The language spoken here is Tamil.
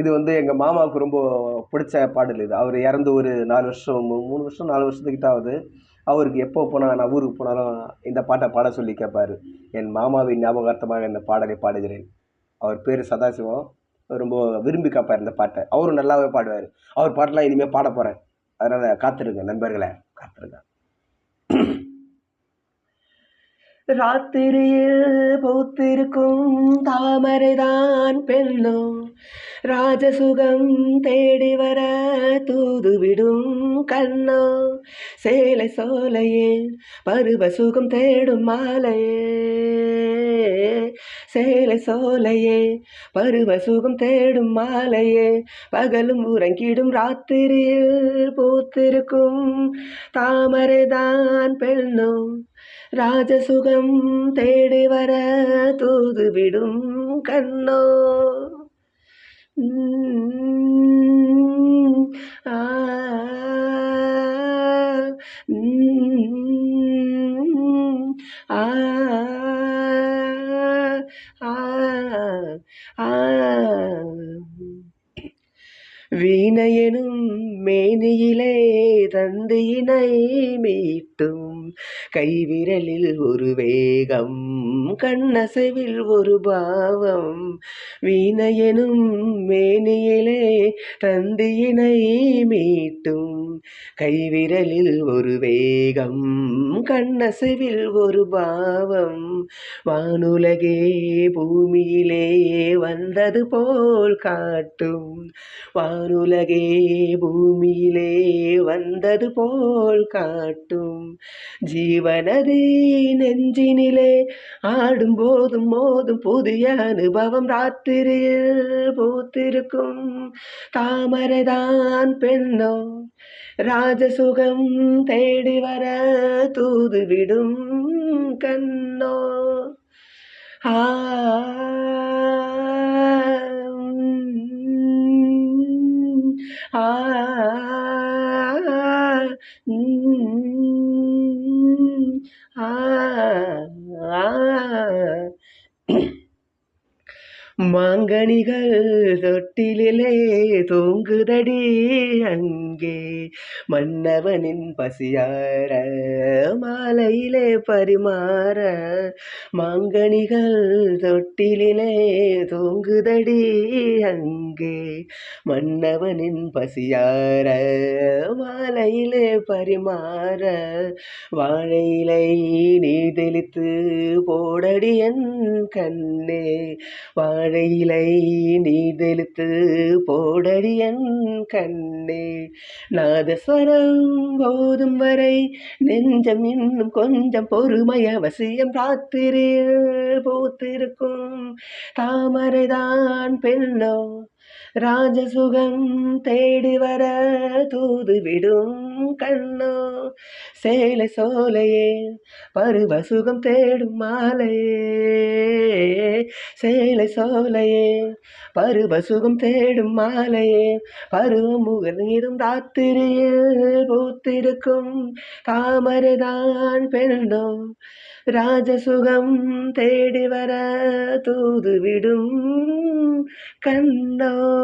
இது வந்து எங்கள் மாமாவுக்கு ரொம்ப பிடிச்ச பாடல் இது. அவர் இறந்து ஒரு நாலு வருஷம் மூணு வருஷம் நாலு வருஷத்துக்கிட்ட ஆகுது அவருக்கு எப்போ போனால் நான் ஊருக்கு போனாலும் இந்த பாட்டை பாட சொல்லி கேட்பாரு என் மாமாவின் ஞாபகார்த்தமாக இந்த பாடலை பாடுகிறேன். அவர் பேர் சதாசிவம். ரொம்ப விரும்பி கேட்பார் இந்த பாட்டை. அவரும் நல்லாவே பாடுவார். அவர் பாட்டெலாம் இனிமேல் பாட போகிறேன் அதனால் காத்திருங்க நண்பர்களை காத்திருங்க. ராத்திரியில் பூத்திருக்கும் தாமரைதான் பெண்ணோ ராஜசுகம் தேடி வர தூதுவிடும் கண்ணோ. சேலை சோலையே பருவ சுகம் தேடும் மாலையே. சேலை சோலையே பருவ சுகம் தேடும் மாலையே பகலும் உறங்கிடும் ராத்திரியில் பூத்திருக்கும் தாமரைதான் பெண்ணும். ராஜசுகம் தேடி வர தூதுவிடும் கண்ணோ. உம், ஆ, வீணையெனும் மேனியிலே தந்தியினை மீட்டும் கைவிரலில் ஒரு வேகம் கண்ணசைவில் ஒரு பாவம். வீணையெனும் மேனியிலே தந்தியினை மீட்டும். கைவிரலில் ஒரு வேகம் கண்ணசைவில் ஒரு பாவம். வானுலகே பூமியிலே வந்தது போல் காட்டும். வானுலகே பூமியிலே வந்தது போல் காட்டும். ஜீவனதே நெஞ்சினிலே ஆடும் போதும் மோதும் புதிய அனுபவம் ராத்திரியில் பூத்திருக்கும். தாமரைதான் பெண்ணோ ராஜசுகம் தேடி வர தூதுவிடும் கண்ணோ. ஆ உம், ஆ உம், ஆ. ஆ. மாங்கனிகள் தொட்டிலே தூங்குதடி அங்கே மன்னவனின் பசியார மாலையிலே பரிமாற மாங்கனிகள் தொட்டிலே தூங்குதடி அங்கே மன்னவனின் பசியார மாலையிலே பரிமாற வாழையிலை நீ தெளித்து போடடி என் கண்ணே. வாழையிலை நீ தெளித்து போடடி என் கண்ணே. நாதஸ்வரம் போதும் வரை நெஞ்சமின் இன்னும் கொஞ்சம் பொறுமை அவசியம் ராத்திரியில் பூத்திருக்கும். தாமரைதான் பெண்ணோ ராஜசுகம் தேடி வர தூது விடும் கண்ணோ. சேலை சோலையே பருவ சுகம் தேடும் மாலையே. சேலை சோலையே பருவ சுகம் தேடும் மாலையே. பருவம் முகநீரும் ராத்திரியே பூத்திருக்கும். தாமரைதான் பெண்ணோ ராஜசுகம் தேடி வர தூதுவிடும். கண்ணோ